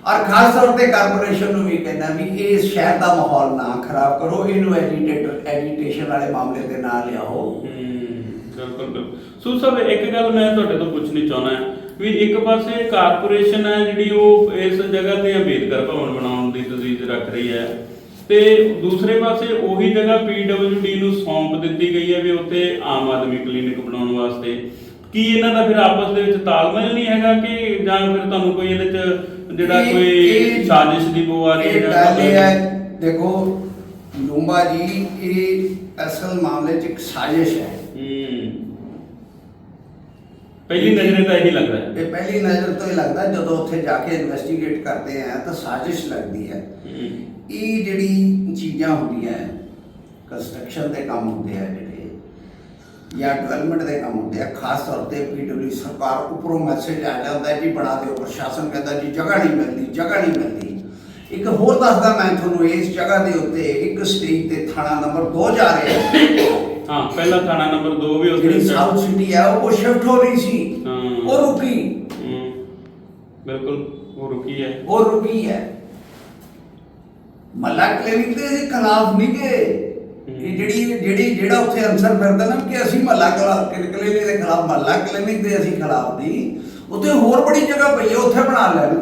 ਔਰ ਖਾਸ ਤੌਰ ਤੇ ਕਾਰਪੋਰੇਸ਼ਨ ਨੂੰ ਵੀ ਕਹਿਣਾ ਵੀ ਇਸ ਸ਼ਹਿਰ ਦਾ ਮਾਹੌਲ ਨਾ ਖਰਾਬ ਕਰੋ ਇਹਨੂੰ ਐਜੀਟੇਟਰ ਐਜੀਟੇਸ਼ਨ ਵਾਲੇ ਮਾਮਲੇ ਦੇ ਨਾਲ ਲਿਆਓ। ਬਿਲਕੁਲ ਬਿਲਕੁਲ। ਸੋ ਸਭ ਇੱਕ ਗੱਲ ਮੈਂ ਤੁਹਾਡੇ ਤੋਂ ਪੁੱਛਣੀ ਚਾਹੁੰਦਾ ਹਾਂ ਵੀ ਇੱਕ ਪਾਸੇ ਕਾਰਪੋਰੇਸ਼ਨ ਹੈ ਜਿਹੜੀ ਉਹ ਇਸ ਜਗ੍ਹਾ ਤੇ ਅੰਬੇਦਕਰ ਭਵਨ ਬਣਾਉਣ ਦੀ ਤਜਵੀਜ਼ ਰੱਖ ਰਹੀ ਹੈ ਤੇ ਦੂਸਰੇ ਪਾਸੇ ਉਹੀ ਜਗ੍ਹਾ ਪੀਡਬਲਯੂਡੀ ਨੂੰ ਸੌਂਪ ਦਿੱਤੀ ਗਈ ਹੈ ਵੀ ਉੱਥੇ ਆਮ ਆਦਮੀ ਕਲੀਨਿਕ ਬਣਾਉਣ ਵਾਸਤੇ। ਕੀ ਇਹਨਾਂ ਦਾ ਫਿਰ ਆਪਸ ਦੇ ਵਿੱਚ ਤਾਲਮੇਲ ਨਹੀਂ ਹੈਗਾ ਕਿ ਜਾਂ ਫਿਰ ਤੁਹਾਨੂੰ ਕੋਈ ਇਹਦੇ ਚ ਜਿਹੜਾ ਕੋਈ ਸਾਜ਼ਿਸ਼ ਦੀ ਬੋ ਆ ਰਹੀ ਇਹ ਜਾਂ ਗੱਲ ਇਹ ਕੋਈ- ਹੈ ਦੇਖੋ ਲੂੰਬਾ ਜੀ ਇਹ ਅਸਲ ਮਾਮਲੇ 'ਚ ਇੱਕ ਸਾਜ਼ਿਸ਼ ਹੈ। ਪਹਿਲੀ ਨਜ਼ਰੇ ਤਾਂ ਇਹੀ ਲੱਗਦਾ ਹੈ। ਇਹ ਪਹਿਲੀ ਨਜ਼ਰ ਤੋਂ ਹੀ ਲੱਗਦਾ ਜਦੋਂ ਉੱਥੇ ਜਾ ਕੇ ਇਨਵੈਸਟੀਗੇਟ ਕਰਦੇ ਆ ਤਾਂ ਸਾਜ਼ਿਸ਼ ਲੱਗਦੀ ਹੈ। ਇਹ ਜਿਹੜੀ ਚੀਜ਼ਾਂ ਹੁੰਦੀਆਂ ਕੰਸਟਰਕਸ਼ਨ ਦੇ ਕੰਮ ਹੁੰਦੇ ਆ ਜਿਹੜੇ ਜਾਂ ਡਿਵੈਲਪਮੈਂਟ ਦੇ ਕੰਮ ਹੁੰਦੇ ਆ ਖਾਸ ਤੌਰ ਤੇ ਪੀਡਬਲਿਊ ਸਰਕਾਰ ਉੱਪਰੋਂ ਮੈਸੇਜ ਆ ਜਾਂਦਾ ਹੈ ਜੀ ਬਣਾ ਦਿਓ ਪ੍ਰਸ਼ਾਸਨ ਕਹਿੰਦਾ ਜੀ ਜਗ੍ਹਾ ਨਹੀਂ ਮਿਲਦੀ ਜਗ੍ਹਾ ਨਹੀਂ ਮਿਲਦੀ। ਇੱਕ ਹੋਰ ਦੱਸਦਾ ਮੈਂ ਤੁਹਾਨੂੰ ਇਸ ਜਗ੍ਹਾ ਦੇ ਉੱਤੇ ਇੱਕ ਸਟੇਜ ਤੇ ਥਾਣਾ ਨੰਬਰ 2 ਜਾ ਰਿਹਾ ਹੈ ਹਾਂ ਪਹਿਲਾ ਥਾਣਾ ਨੰਬਰ 2 ਵੀ ਜਿਹੜੀ ਸਾਊਥ ਸਿਟੀ ਹੈ ਉਹ ਸ਼ਿਫਟ ਹੋ ਰਹੀ ਸੀ। ਹਾਂ। ਉਹ ਰੁਕੀ। ਹਮ, ਬਿਲਕੁਲ ਉਹ ਰੁਕੀ ਹੈ। ਉਹ ਰੁਕੀ ਹੈ। ਮੱਲਾ ਕਲੀਨਿਕ ਦੇ ਅਸੀਂ ਖਿਲਾਫ ਨਹੀਂ ਗਏ। ਇਹ ਜਿਹੜੀ ਜਿਹੜੀ ਜਿਹੜਾ ਉੱਥੇ ਅਨਸਰ ਫਿਰਦਾ ਨਾ ਕਿ ਅਸੀਂ ਮੱਲਾ ਕਲੀਨਿਕ ਦੇ ਖਿਲਾਫ ਮੱਲਾ ਕਲੀਨਿਕ ਦੇ ਅਸੀਂ ਖਿਲਾਫ ਨਹੀਂ ਉੱਥੇ ਹੋਰ ਬੜੀ ਜਗ੍ਹਾ ਪਈ ਹੈ ਉੱਥੇ ਬਣਾ ਲੈਣ।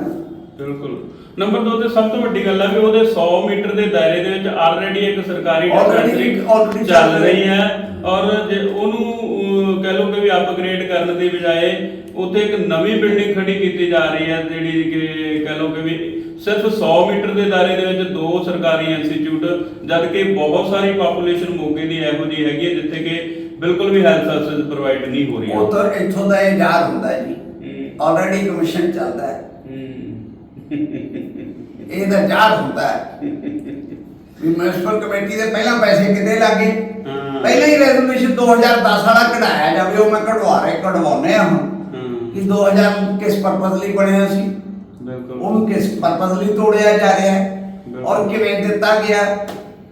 ਬਿਲਕੁਲ। ਨੰਬਰ 2 ਤੇ ਸਭ ਤੋਂ ਵੱਡੀ ਗੱਲ ਹੈ ਵੀ ਉਹਦੇ 100 ਮੀਟਰ ਦੇ ਦਾਇਰੇ ਦੇ ਵਿੱਚ ਆਲਰੇਡੀ ਇੱਕ ਸਰਕਾਰੀ ਡਿਸਪੈਂਸਰੀ ਚੱਲ ਰਹੀ ਰਹੀ ਹੈ। ਔਰ ਜੇ ਉਹਨੂੰ ਕਹਿ ਲਓ ਕਿ ਵੀ ਅਪਗ੍ਰੇਡ ਕਰਨ ਦੀ ਬਜਾਏ ਉੱਥੇ ਇੱਕ ਨਵੀਂ ਬਿਲਡਿੰਗ ਖੜੀ ਕੀਤੀ ਜਾ ਰਹੀ ਹੈ ਜਿਹੜੀ ਕਿ ਕਹਿ ਲਓ ਕਿ ਵੀ ਸਿਰਫ 100 ਮੀਟਰ ਦੇ ਦਾਇਰੇ ਦੇ ਵਿੱਚ ਦੋ ਸਰਕਾਰੀ ਇੰਸਟੀਚਿਊਟ ਜਦ ਕਿ ਬਹੁਤ ਸਾਰੀ ਪਾਪੂਲੇਸ਼ਨ ਮੋਗੇ ਦੀ ਇਹੋ ਜਿਹੀ ਹੈਗੀ ਹੈ ਜਿੱਥੇ ਕਿ ਬਿਲਕੁਲ ਵੀ ਹੈਲਥ ਸਰਵਿਸ ਪ੍ਰੋਵਾਈਡ ਨਹੀਂ ਹੋ ਰਹੀਆਂ। ਉਹ ਤਾਂ ਇੱਥੋਂ ਦਾ ਇਹ ਯਾਦ ਹੁੰਦਾ ਹੈ। ਜੀ ਆਲਰੇਡੀ ਕਮਿਸ਼ਨ ਚੱਲਦਾ ਹੈ। ਇਹ ਤਾਂ ਯਾਦ ਹੁੰਦਾ ਹੈ। ਵੀ ਮਿਊਨਿਸਪਲ ਕਮੇਟੀ ਦੇ ਪਹਿਲਾਂ ਪੈਸੇ ਕਿਤੇ ਲੱਗੇ। ਪਹਿਲਾਂ ਹੀ ਰੈਜ਼ੋਲੂਸ਼ਨ 2010 ਵਾਲਾ ਕਢਾਇਆ ਜਾਵੇ ਉਹ ਮੈਂ ਕਢਵਾ ਰਿਹਾ ਕਢਵਾਉਨੇ ਆ ਹੁਣ। ਕਿ 2000 ਕਿਸ ਪਰਪਸ ਲਈ ਬਣਿਆ ਸੀ? ਬਿਲਕੁਲ। ਉਹਨੂੰ ਕਿਸ ਪਰਪਸ ਲਈ ਤੋੜਿਆ ਜਾ ਰਿਹਾ ਹੈ? ਔਰ ਕਿਵੇਂ ਦਿੱਤਾ ਗਿਆ?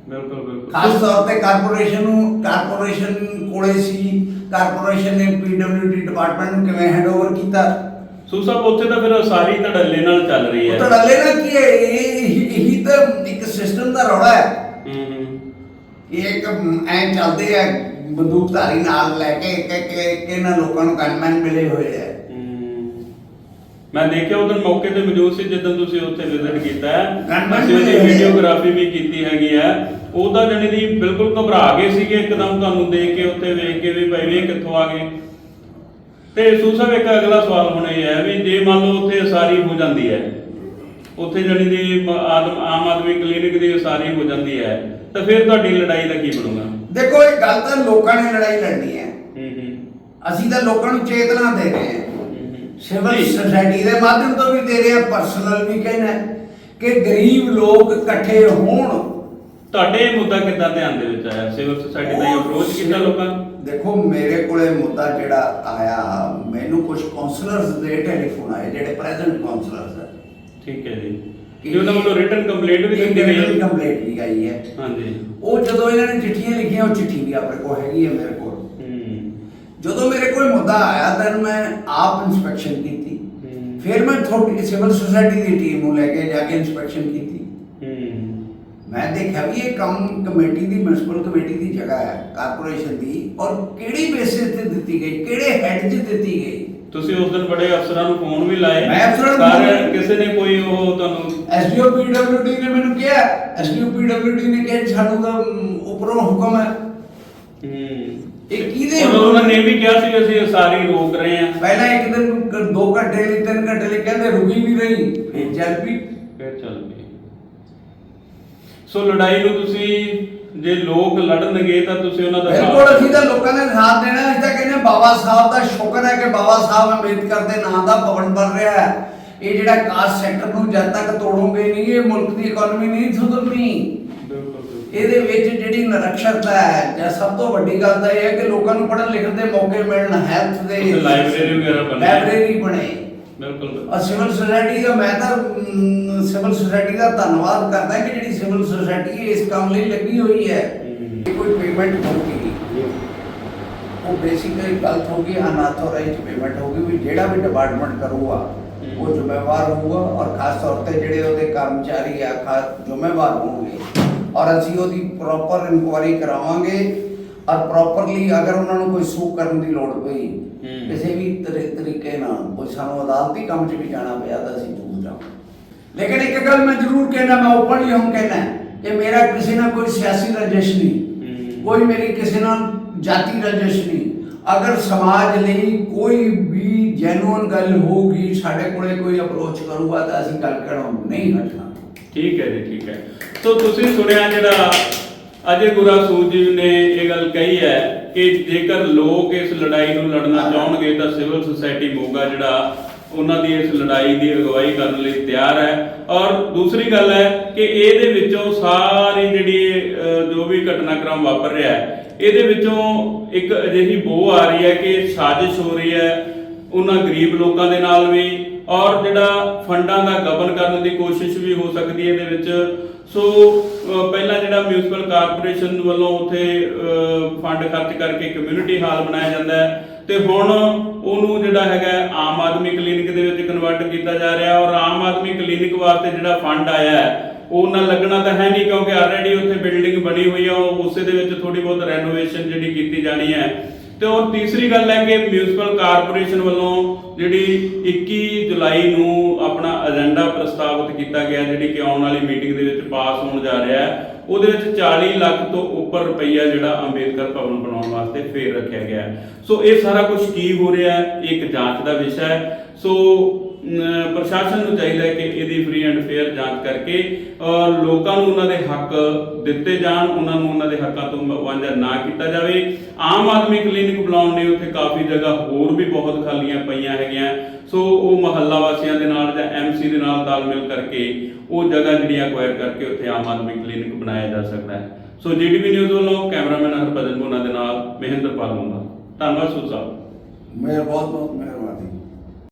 ਬਿਲਕੁਲ ਬਿਲਕੁਲ। ਖਾਸ ਤੌਰ ਤੇ ਕਾਰਪੋਰੇਸ਼ਨ ਨੂੰ ਕਾਰਪੋਰੇਸ਼ਨ ਕੋਲੇ ਸੀ। ਕਾਰਪੋਰੇਸ਼ਨ ਨੇ ਪੀਡਬਲਯੂਡੀ ਡਿਪਾਰਟਮੈਂਟ ਨੂੰ ਕਿਵੇਂ ਹੈਂਡਓਵਰ ਕੀਤਾ? ਸੋ ਸਭ ਉੱਥੇ ਤਾਂ ਫਿਰ ਸਾਰੀ ਧੜੱਲੇ ਨਾਲ ਚੱਲ ਰਹੀ ਹੈ। ਉਹ ਤਾਂ ਡੱਲੇ ਨਾ ਕੀ ਹੈ? ਇਹ ਇਹੀ ਤਾਂ ਇੱਕ ਸਿਸਟਮ ਦਾ ਰੌਲਾ ਹੈ। ਹੂੰ ਹੂੰ। ਇਹ ਇੱਕ ਐ ਚੱਲਦੇ ਆ ਬੰਦੂਕਧਾਰੀ ਨਾਲ ਲੈ ਕੇ ਕਿ ਕਿ ਕਿ ਇਹਨਾਂ ਲੋਕਾਂ ਨੂੰ ਗਨਮੈਨ ਮਿਲੇ ਹੋਏ ਆ। ਮੈਂ ਦੇਖਿਆ ਉਦੋਂ ਮੌਕੇ ਤੇ ਮੌਜੂਦ ਸੀ ਜਦੋਂ ਤੁਸੀਂ ਉੱਥੇ ਵਿਜ਼ਿਟ ਕੀਤਾ ਹੈ। ਅਸੀਂ ਉਹਦੀ। ਵੀਡੀਓਗ੍ਰਾਫੀ ਵੀ ਕੀਤੀ ਹੈਗੀ ਹੈ। ਉਹ ਤਾਂ ਜਣੇ ਦੀ ਬਿਲਕੁਲ ਘਬਰਾ ਗਏ ਸੀਗੇ ਇੱਕਦਮ ਤੁਹਾਨੂੰ ਦੇਖ ਕੇ ਉੱਥੇ ਵੇਖ ਕੇ ਵੀ ਭਾਈ ਵੀ ਇਹ ਕਿੱਥੋਂ ਆ ਗਏ। ਤੇ ਸੂ ਸਾਹਿਬ ਇੱਕ ਅਗਲਾ ਸਵਾਲ ਹੁਣ ਇਹ ਹੈ ਵੀ ਜੇ ਮੰਨ ਲਓ ਉੱਥੇ ਉਸਾਰੀ ਹੋ ਜਾਂਦੀ ਹੈ ਉੱਥੇ ਜਣੀ ਦੀ ਆਦਮ ਆਮ ਆਦਮੀ ਕਲੀਨਿਕ ਦੀ ਉਸਾਰੀ ਹੋ ਜਾਂਦੀ ਹੈ ਤਾਂ ਫਿਰ ਤੁਹਾਡੀ ਲੜਾਈ ਦਾ ਕੀ ਬਣੂਗਾ? ਦੇਖੋ ਇਹ ਗੱਲ ਤਾਂ ਲੋਕਾਂ ਨੇ ਲੜਾਈ ਲੜਨੀ ਹੈ। ਅਸੀਂ ਤਾਂ ਲੋਕਾਂ ਨੂੰ ਚੇਤਨਾ ਦੇ ਰਹੇ ਹਾਂ। ਸਿਵਲ ਸੁਸਾਇਟੀ ਦੇ ਮਾਧਿਅਮ ਤੋਂ ਵੀ ਦੇ ਰਹੇ ਹਾਂ ਪਰਸਨਲ ਵੀ ਕਹਿਣਾ ਕਿ ਗਰੀਬ ਲੋਕ ਇਕੱਠੇ ਹੋਣ ਤੁਹਾਡੇ ਇਹ ਮੁੱਦਾ ਕਿੱਦਾਂ ਧਿਆਨ ਦੇ ਵਿੱਚ ਆਇਆ? ਸਿਵਲ ਸੁਸਾਇਟੀ ਦਾ ਇਹ ਅਪਰੋਚ ਕੀਤਾ ਲੋਕਾਂ ਨੂੰ? ਦੇਖੋ ਮੇਰੇ ਕੋਲੇ ਮੁੱਦਾ ਜਿਹੜਾ ਆਇਆ ਮੈਨੂੰ ਕੁਝ ਕਾਉਂਸਲਰਸ ਦੇ ਟੈਲੀਫੋਨ ਆਏ ਜਿਹੜੇ ਪ੍ਰੈਜ਼ੈਂਟ ਕਾਉਂਸਲਰਸ ਹੈ ਠੀਕ ਹੈ ਜੀ। ਜੀ ਉਹਨਾਂ ਵੱਲੋਂ ਰਿਟਨ ਕੰਪਲੇਂਟ ਵੀ ਦਿੱਤੀ ਗਈ ਹੈ? ਕੰਪਲੀਟ ਵੀ ਆਈ ਹੈ। ਹਾਂਜੀ। ਉਹ ਜਦੋਂ ਇਹਨਾਂ ਨੇ ਚਿੱਠੀਆਂ ਲਿਖੀਆਂ ਉਹ ਚਿੱਠੀ ਵੀ ਆਪਣੇ ਕੋਲ ਹੈਗੀ ਹੈ ਮੇਰੇ ਕੋਲ। ਜਦੋਂ ਮੇਰੇ ਕੋਲ ਮੁੱਦਾ ਆਇਆ ਤਾਂ ਮੈਂ ਆਪ ਇਨਸਪੈਕਸ਼ਨ ਕੀਤੀ। ਫਿਰ ਮੈਂ ਥੋੜੀ ਸਿਵਲ ਸੁਸਾਇਟੀ ਦੀ ਟੀਮ ਨੂੰ ਲੈ ਕੇ ਜਾ ਕੇ ਇਨਸਪੈਕਸ਼ਨ ਕੀਤੀ। ਹੂੰ। ਮੈਂ ਦੇਖਿਆ ਵੀ ਇਹ ਕੰਮ ਕਮੇਟੀ ਦੀ ਮਿਊਨਿਸਪਲ ਕਮੇਟੀ ਦੀ ਜਗ੍ਹਾ ਹੈ ਕਾਰਪੋਰੇਸ਼ਨ ਦੀ ਔਰ ਕਿਹੜੀ ਬੇਸਿਸ ਤੇ ਦਿੱਤੀ ਗਈ ਕਿਹੜੇ ਹੈਡ 'ਚ ਦਿੱਤੀ ਗਈ? ਤੁਸੀਂ ਉਸ ਦਿਨ ਬੜੇ ਅਫਸਰਾਂ ਨੂੰ ਫੋਨ ਵੀ ਲਾਏ। ਮੈਂ ਅਫਸਰਾਂ ਨੂੰ ਸਾਰੇ ਕਿਸੇ ਨੇ ਕੋਈ ਉਹ ਤੁਹਾਨੂੰ ਐਸਡੀਓ ਪੀਡਬਲਯੂਡੀ ਨੇ ਮੈਨੂੰ ਕਿਹਾ ਐਸਡੀਓ ਪੀਡਬਲਯੂਡੀ ਨੇ ਕਿਹਾ ਸਾਨੂੰ ਤਾਂ ਉੱਪਰੋਂ ਹੁਕਮ ਹੈ। ਹੂੰ। ਇਹ ਕਿਹਦੇ ਉਹਨਾਂ- ਨੇ ਵੀ ਕਿਹਾ ਸੀ ਵੀ ਅਸੀਂ ਸਾਰੀ ਰੋਕ ਰਹੇ ਹਾਂ। ਪਹਿਲਾਂ ਇੱਕ ਦਿਨ ਕ- ਦੋ ਘੰਟੇ ਲਈ ਤਿੰਨ ਘੰਟੇ ਲਈ ਕਹਿੰਦੇ ਰੁਕੀ ਵੀ ਰਹੀ ਫਿਰ ਚੱਲ ਪਈ। ਫਿਰ ਚੱਲ ਪਈ। ਸੋ ਲੜਾਈ ਨੂੰ ਤੁਸੀਂ ਜੇ ਲੋਕ ਲੜਨਗੇ ਤਾਂ ਤੁਸੀਂ ਉਹਨਾਂ ਦਾ ਬਿਲਕੁਲ ਅਸੀਂ ਤਾਂ ਲੋਕਾਂ ਨੇ ਸਾਥ ਦੇਣਾ ਅਸੀਂ ਤਾਂ ਕਹਿੰਦੇ ਬਾਬਾ ਸਾਹਿਬ ਦਾ ਸ਼ੁਕਰ ਹੈ ਕਿ ਬਾਬਾ ਸਾਹਿਬ ਅੰਬੇਦਕਰ ਦੇ ਨਾਂ ਦਾ ਭਵਨ ਬਣ ਰਿਹਾ ਹੈ ਇਹ ਜਿਹੜਾ ਕਾਸਟ ਸੈਕਟਰ ਨੂੰ ਜਦ ਤੱਕ ਤੋੜੋਗੇ ਨਹੀਂ ਇਹ ਮੁਲਕ ਦੀ ਇਕਨੋਮੀ ਨਹੀਂ ਸੁਧਰਨੀ ਬਿਲਕੁਲ ਬਿਲਕੁਲ। ਇਹਦੇ ਵਿੱਚ ਜਿਹੜੀ ਨਿਰਖਰਤਾ ਹੈ ਜਾਂ ਸਭ ਤੋਂ ਵੱਡੀ ਗੱਲ ਤਾਂ ਇਹ ਹੈ ਕਿ ਲੋਕਾਂ ਨੂੰ ਪੜ੍ਹਨ ਲਿਖਣ ਦੇ ਮੌਕੇ ਮਿਲਣ ਹੈਲਥ ਦੇ ਲਾਇਬ੍ਰੇਰੀ ਵਗੈਰਾ ਬਣੇ। ਲਾਇਬ੍ਰੇਰੀ ਬਣੇ ਬਿਲਕੁਲ। ਔਰ ਸਿਵਲ ਸੁਸਾਇਟੀ ਦਾ ਮੈਂ ਤਾਂ ਅਮ, ਸਿਵਲ ਸੁਸਾਇਟੀ ਦਾ ਧੰਨਵਾਦ ਕਰਦਾ ਕਿ ਜਿਹੜੀ ਸਿਵਲ ਸੁਸਾਇਟੀ ਇਸ ਕੰਮ ਲਈ ਲੱਗੀ ਹੋਈ ਹੈ। ਕੋਈ ਪੇਮੈਂਟ ਹੋਊਗੀ ਉਹ ਬੇਸਿਕਲੀ ਗਲਤ ਹੋਗੀ ਅਨਆਥੋਰਾਈਜ਼ਡ ਪੇਮੈਂਟ ਹੋਗੀ ਵੀ ਜਿਹੜਾ ਵੀ ਡਿਪਾਰਟਮੈਂਟ ਕਰੂਗਾ ਉਹ। ਜ਼ਿੰਮੇਵਾਰ ਹੋਊਗਾ ਔਰ ਖਾਸ ਤੌਰ ਤੇ ਜਿਹੜੇ ਉਹਦੇ ਕਰਮਚਾਰੀ ਆ ਖਾਸ ਜ਼ਿੰਮੇਵਾਰ ਹੋਣਗੇ। ਔਰ ਅਸੀਂ ਉਹਦੀ ਪ੍ਰੋਪਰ ਇਨਕੁਆਇਰੀ ਕਰਾਵਾਂਗੇ ਔਰ ਪ੍ਰੋਪਰਲੀ ਅਗਰ ਉਹਨਾਂ ਨੂੰ ਕੋਈ ਸੂ ਕਰਨ ਦੀ ਲੋੜ ਪਈ। ਕਿਸੇ ਵੀ ਤਰੀ- ਤਰੀਕੇ ਨਾਲ ਕੋਈ ਸਾਨੂੰ ਅਦਾਲਤੀ ਕੰਮ 'ਚ ਵੀ ਜਾਣਾ ਪਿਆ ਤਾਂ ਅਸੀਂ ਜ਼ਰੂਰ ਜਾਵਾਂਗੇ ਲੇਕਿਨ ਇੱਕ ਗੱਲ ਮੈਂ ਜ਼ਰੂਰ ਕਹਿਣਾ ਮੈਂ ਓਪਨਲੀ ਹੁਣ ਕਹਿਣਾ ਕਿ ਮੇਰਾ ਕਿਸੇ ਨਾਲ ਕੋਈ ਸਿਆਸੀ ਰੰਜਿਸ਼ ਨਹੀਂ। ਕੋਈ ਮੇਰੀ ਕਿਸੇ ਨਾਲ ਜਾਤੀ ਰੰਜਿਸ਼ ਨਹੀਂ ਅਗਰ ਸਮਾਜ ਲਈ ਕੋਈ ਵੀ ਜੈਨੂਅਨ ਗੱਲ ਹੋਊਗੀ ਸਾਡੇ ਕੋਲੇ ਕੋਈ ਅਪਰੋਚ ਕਰੂਗਾ ਤਾਂ ਅਸੀਂ ਗੱਲ ਕਰਨੋਂ ਨਹੀਂ ਹਟਣਾ ਠੀਕ ਹੈ ਜੀ ਠੀਕ ਹੈ ਸੋ ਤੁਸੀਂ ਸੁਣਿਆ ਜਿਹੜਾ ਅਜੇ ਗੁਰਾ ਸੂਦ ਜੀ ਨੇ ਇਹ ਗੱਲ ਕਹੀ ਹੈ ਕਿ ਜੇਕਰ ਲੋਕ ਇਸ ਲੜਾਈ ਨੂੰ ਲੜਨਾ ਚਾਹਣਗੇ ਤਾਂ ਸਿਵਲ ਸੁਸਾਇਟੀ ਮੋਗਾ ਜਿਹੜਾ, ਉਹਨਾਂ ਦੀ ਇਸ ਲੜਾਈ ਦੀ ਅਗਵਾਈ ਕਰਨ ਲਈ ਤਿਆਰ ਹੈ। ਔਰ ਦੂਸਰੀ ਗੱਲ ਹੈ ਕਿ ਇਹਦੇ ਵਿੱਚੋਂ ਸਾਰੀ ਜਿਹੜੀ ਜੋ ਵੀ ਘਟਨਾਕ੍ਰਮ ਵਾਪਰ ਰਿਹਾ ਹੈ, ਇਹਦੇ ਵਿੱਚੋਂ ਇੱਕ ਅਜਿਹੀ ਬੋ ਆ ਰਹੀ ਹੈ ਕਿ ਸਾਜ਼ਿਸ਼ ਹੋ ਰਹੀ ਹੈ ਉਹਨਾਂ ਗਰੀਬ ਲੋਕਾਂ ਦੇ ਨਾਲ ਵੀ, ਔਰ ਜਿਹੜਾ ਫੰਡਾਂ ਦਾ ਗਬਨ ਕਰਨ ਦੀ ਕੋਸ਼ਿਸ਼ ਵੀ ਹੋ ਸਕਦੀ ਹੈ ਇਹਦੇ ਵਿੱਚ। ਸੋ ਪਹਿਲਾਂ ਜਿਹੜਾ ਮਿਊਨਿਸਪਲ ਕਾਰਪੋਰੇਸ਼ਨ ਵੱਲੋਂ ਉੱਥੇ ਫੰਡ ਖਰਚ ਕਰਕੇ ਕਮਿਊਨਿਟੀ ਹਾਲ ਬਣਾਇਆ ਜਾਂਦਾ ਹੈ ਤੇ ਹੁਣ ਉਹਨੂੰ ਜਿਹੜਾ ਹੈਗਾ ਆਮ ਆਦਮੀ ਕਲੀਨਿਕ ਦੇ ਵਿੱਚ ਕਨਵਰਟ ਕੀਤਾ ਜਾ ਰਿਹਾ ਔਰ ਆਮ ਆਦਮੀ ਕਲੀਨਿਕ ਵਾਸਤੇ ਜਿਹੜਾ ਫੰਡ ਆਇਆ ਹੈ, ਉਹ ਨਾ ਲੱਗਣਾ ਤਾਂ ਹੈ ਨਹੀਂ ਕਿਉਂਕਿ ਆਲਰੇਡੀ ਉੱਥੇ ਬਿਲਡਿੰਗ ਬਣੀ ਹੋਈ ਆ ਉਹ ਉਸੇ ਦੇ ਵਿੱਚ ਥੋੜੀ ਬਹੁਤ ਰੈਨੋਵੇਸ਼ਨ ਜਿਹੜੀ ਕੀਤੀ ਜਾਣੀ ਹੈ। ਤੇ ਔਰ ਤੀਸਰੀ ਗੱਲ ਹੈ ਕਿ ਮਿਊਨਿਸਪਲ ਕਾਰਪੋਰੇਸ਼ਨ ਵੱਲੋਂ ਜਿਹੜੀ 21 ਜੁਲਾਈ ਨੂੰ ਆਪਣਾ ਏਜੰਡਾ ਪ੍ਰਸਤਾਵਿਤ ਕੀਤਾ ਗਿਆ, ਜਿਹੜੀ ਕਿ ਆਉਣ ਵਾਲੀ ਮੀਟਿੰਗ ਦੇ ਵਿੱਚ ਪਾਸ ਹੋਣ ਜਾ ਰਿਹਾ ਹੈ, ਉਹਦੇ ਵਿੱਚ 40 ਲੱਖ ਤੋਂ ਉੱਪਰ ਰੁਪਈਆ ਜਿਹੜਾ ਅੰਬੇਦਕਰ ਭਵਨ ਬਣਾਉਣ ਵਾਸਤੇ ਫੇਰ ਰੱਖਿਆ ਗਿਆ ਸੋ ਇਹ ਸਾਰਾ ਕੁਝ ਕੀ ਹੋ ਰਿਹਾ ਹੈ? ਇਹ ਇੱਕ ਜਾਂਚ ਦਾ ਵਿਸ਼ਾ ਹੈ। ਸੋ ਪ੍ਰਸ਼ਾਸਨ ਨੂੰ ਚਾਹੀਦਾ ਹੈ ਕਿ ਇਹਦੀ ਫ੍ਰੀ ਐਂਡ ਫੇਅਰ ਜਾਂਚ ਕਰਕੇ ਔਰ ਲੋਕਾਂ ਨੂੰ ਉਹਨਾਂ ਦੇ ਹੱਕ ਦਿੱਤੇ ਜਾਣ, ਉਹਨਾਂ ਨੂੰ ਉਹਨਾਂ ਦੇ ਹੱਕਾਂ ਤੋਂ ਵਾਂਝਾ ਨਾ ਕੀਤਾ ਜਾਵੇ। ਆਮ ਆਦਮੀ ਕਲੀਨਿਕ ਬੁਲਾਉਣ ਲਈ ਉੱਥੇ ਕਾਫੀ ਜਗ੍ਹਾ ਹੋਰ ਵੀ ਬਹੁਤ ਖਾਲੀਆਂ ਪਈਆਂ ਹੈਗੀਆਂ। ਸੋ ਉਹ ਮਹੱਲਾ ਵਾਸੀਆਂ ਦੇ ਨਾਲ ਜਾਂ ਐਮਸੀ ਦੇ ਨਾਲ ਤਾਲਮੇਲ ਕਰਕੇ ਉਹ ਜਗ੍ਹਾ ਜਿਹੜੀ ਅਕਵਾਇਰ ਕਰਕੇ ਉੱਥੇ ਆਮ ਆਦਮੀ ਕਲੀਨਿਕ ਬਣਾਇਆ ਜਾ ਸਕਦਾ ਹੈ। ਸੋ ਜੀਟੀਵੀ ਨਿਊਜ਼ ਵੱਲੋਂ ਕੈਮਰਾਮੈਨ ਹਰਭਜਨ ਬੋਨਾ ਦੇ ਨਾਲ ਮਹਿੰਦਰ ਪਾਲੂੰਗਾ ਧੰਨਵਾਦ ਸੂਦ ਸਾਹਿਬ। ਮੇਰਾ ਬਹੁਤ ਬਹੁਤ